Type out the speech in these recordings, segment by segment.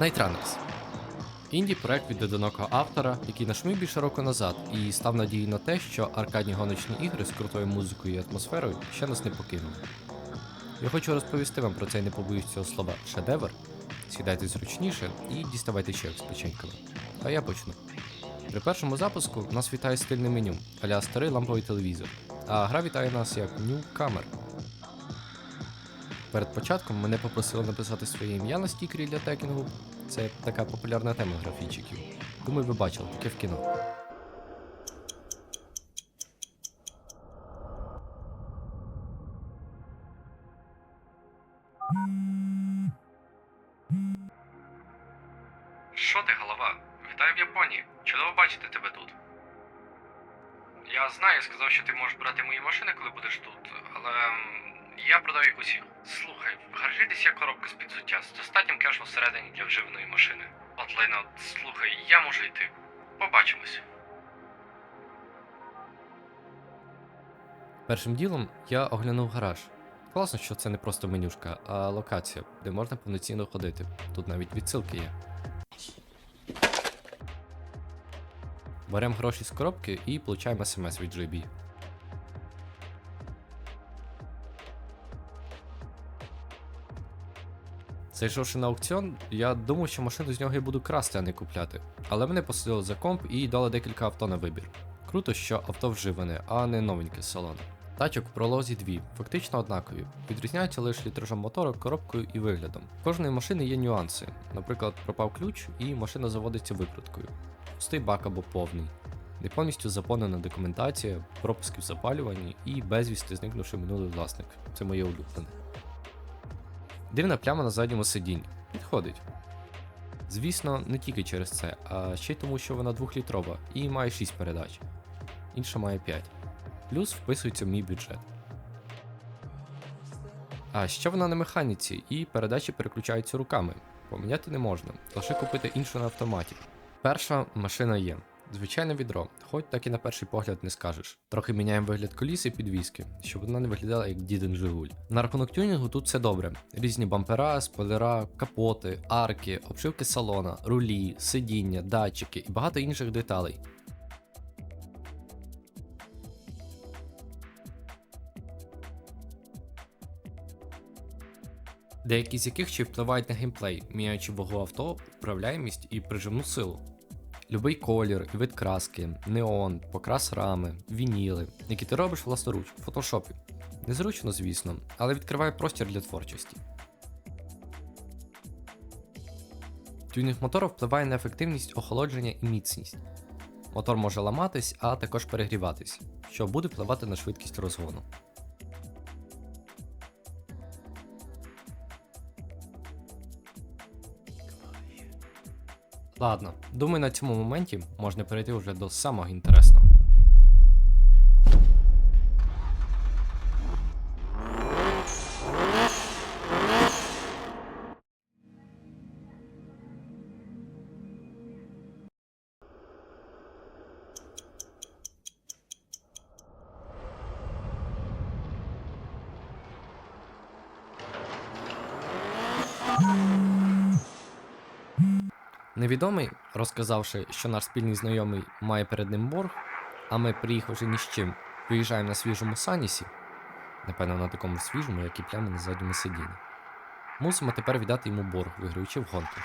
Nightrunners. Інді проект від одинокого автора, який нашумів більше року назад і став надією на те, що аркадні гоночні ігри з крутою музикою і атмосферою ще нас не покинули. Я хочу розповісти вам про цей не побоюсь цього слова шедевр. Сідайте зручніше і діставайте чек з печеньками. А я почну. При першому запуску нас вітає стильне меню, аля старий ламповий телевізор, а гра вітає нас як Newcomer. Перед початком мене попросили написати своє ім'я на стікері для текінгу. Це така популярна тема графічиків. Думаю, ви бачили таке в кіно. Що ти, голова? Вітаю в Японії. Чудово бачити тебе тут. Я знаю, я сказав, що ти можеш брати мої машини, коли будеш тут, але я продав їх усіх. Слухай, в гаражі десь є коробка з підзуття з достатнім кешем всередині для вживаної машини. От Лейно, слухай, я можу йти. Побачимось. Першим ділом я оглянув гараж. Класно, що це не просто менюшка, а локація, де можна повноцінно ходити. Тут навіть відсилки є. Беремо гроші з коробки і получаємо смс від JB. Зайшовши на аукціон, я думав, що машину з нього я буду красти, а не купляти. Але мене посадили за комп і дали декілька авто на вибір. Круто, що авто вживане, а не новеньке з салону. Тачок в пролозі дві, фактично однакові. Відрізняються лише літражом мотора, коробкою і виглядом. В кожної машини є нюанси. Наприклад, пропав ключ і машина заводиться викруткою. Пустий бак або повний. Не повністю заповнена документація, пропуски в запалюванні і безвісти зникнувши минулий власник. Це моє улюблене. Дивна пляма на задньому сидінні. Підходить. Звісно, не тільки через це, а ще й тому, що вона двохлітрова і має 6 передач. Інша має 5. Плюс вписується в мій бюджет. А ще вона на механіці, і передачі переключаються руками. Поміняти не можна, лише купити іншу на автоматі. Перша машина є. Звичайне відро, хоч так і на перший погляд не скажеш. Трохи міняємо вигляд коліс і підвіски, щоб вона не виглядала як дідин Жигуль. На рахунок тюнінгу тут все добре. Різні бампера, спойлера, капоти, арки, обшивки салона, рулі, сидіння, датчики і багато інших деталей. Деякі з яких ще впливають на геймплей, міняючи вагу авто, управляємість і прижимну силу. Любий колір, вид краски, неон, покрас рами, вініли, які ти робиш власноруч в фотошопі. Незручно, звісно, але відкриває простір для творчості. Тюнінг мотора впливає на ефективність охолодження і міцність. Мотор може ламатись, а також перегріватись, що буде впливати на швидкість розгону. Ладно, думаю, на цьому моменті можна перейти вже до самого інтересного. Невідомий, розказавши, що наш спільний знайомий має перед ним борг, а ми, приїхавши ні з чим, виїжджаємо на свіжому санісі, напевно, на такому свіжому, як і плями на задньому сидінні. Мусимо тепер віддати йому борг, виграючи в гонку.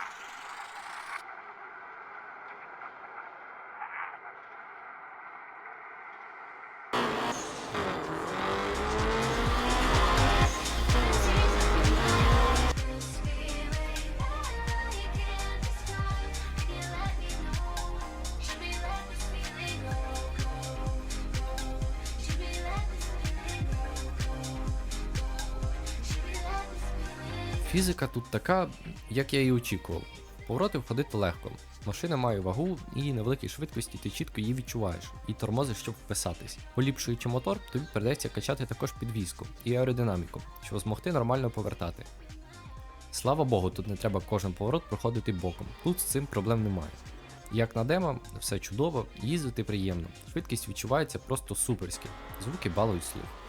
Фізика тут така, як я і очікував. Повороти входити легко. Машина має вагу і на великій швидкості ти чітко її відчуваєш і тормозиш, щоб вписатись. Поліпшуючи мотор, тобі придеться качати також підвіску і аеродинаміку, щоб змогти нормально повертати. Слава Богу, тут не треба кожен поворот проходити боком. Тут з цим проблем немає. Як на демо, все чудово, їздити приємно. Швидкість відчувається просто суперськи. Звуки балують слух.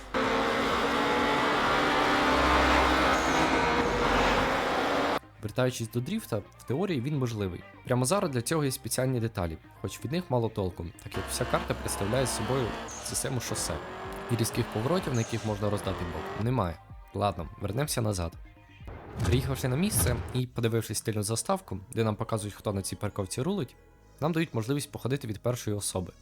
Вертаючись до дріфта, в теорії він можливий. Прямо зараз для цього є спеціальні деталі, хоч від них мало толку, так як вся карта представляє собою систему шосе. І різких поворотів, на яких можна роздати бок, немає. Ладно, вернемося назад. Приїхавши на місце і подивившись стильну заставку, де нам показують, хто на цій парковці рулить, нам дають можливість походити від першої особи.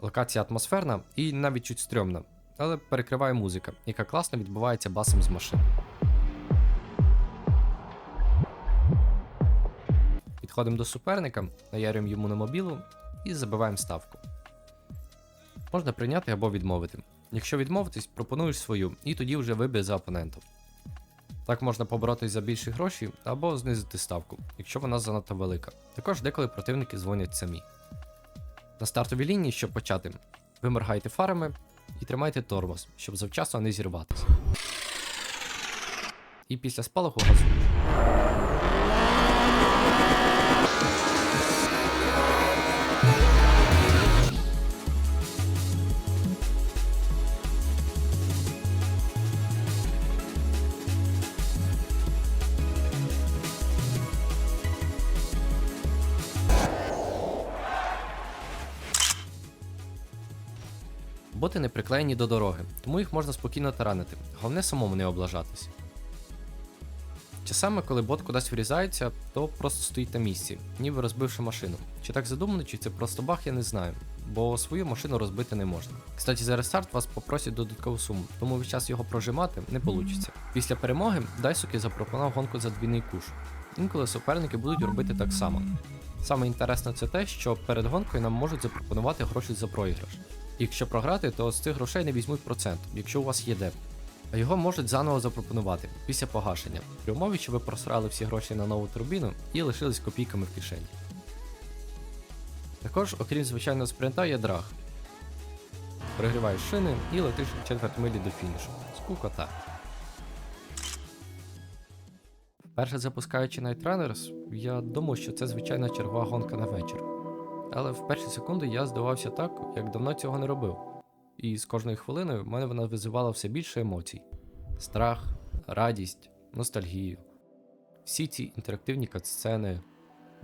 Локація атмосферна і навіть чуть стрьомна, але перекриває музика, яка класно відбувається басом з машин. Підходимо до суперника, наярюємо йому на мобілу і забиваємо ставку. Можна прийняти або відмовити. Якщо відмовитись, пропонуєш свою, і тоді вже вибір за опонентом. Так можна поборотись за більші гроші або знизити ставку, якщо вона занадто велика. Також деколи противники дзвонять самі. На стартовій лінії, щоб почати, ви моргаєте фарами і тримайте тормоз, щоб завчасно не зірватися. І після спалаху газуєш. Боти не приклеєні до дороги, тому їх можна спокійно таранити, головне самому не облажатись. Часами, коли бот кудись врізається, то просто стоїть на місці, ніби розбивши машину. Чи так задумано, чи це просто баг, я не знаю, бо свою машину розбити не можна. Кстати, за рестарт вас попросять додаткову суму, тому весь час його прожимати не вийде. Після перемоги Дайсуки запропонував гонку за двійний куш. Інколи суперники будуть робити так само. Саме інтересне це те, що перед гонкою нам можуть запропонувати гроші за проіграш. Якщо програти, то з цих грошей не візьмуть процент, якщо у вас є деп. А його можуть заново запропонувати після погашення, при умові, що ви просрали всі гроші на нову турбіну і лишились копійками в кишені. Також, окрім звичайного спринта, є драг. Перегріваєш шини і летиш четверть милі до фінішу. Скукота. Перше запускаючи Night Runners, я думав, що це звичайна чергова гонка на вечір. Але в перші секунди я здавався так, як давно цього не робив. І з кожною хвилиною в мене вона визивала все більше емоцій: страх, радість, ностальгію. Всі ці інтерактивні катсцени,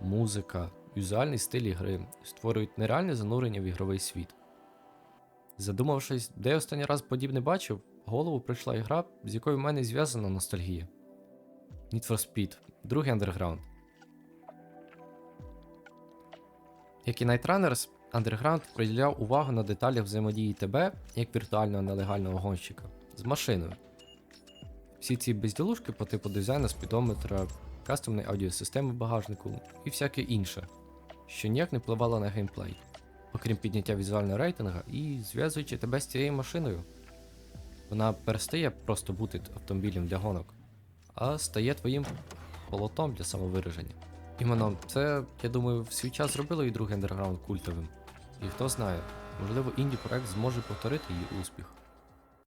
музика, візуальний стиль ігри створюють нереальне занурення в ігровий світ. Задумавшись, де я останній раз подібне бачив, в голову прийшла ігра, з якою в мене зв'язана ностальгія. Need for Speed, другий андерграунд. Як і Night Underground приділяв увагу на деталях взаємодії тебе, як віртуального нелегального гонщика, з машиною. Всі ці безділушки по типу дизайну спідометра, кастомної аудіосистеми багажнику і всяке інше, що ніяк не впливало на геймплей, окрім підняття візуального рейтинга і зв'язуючи тебе з цією машиною. Вона перестає просто бути автомобілем для гонок, а стає твоїм полотом для самовираження. Іменно це, я думаю, в свій час зробило і другий андерграунд культовим. І хто знає, можливо, інді проект зможе повторити її успіх.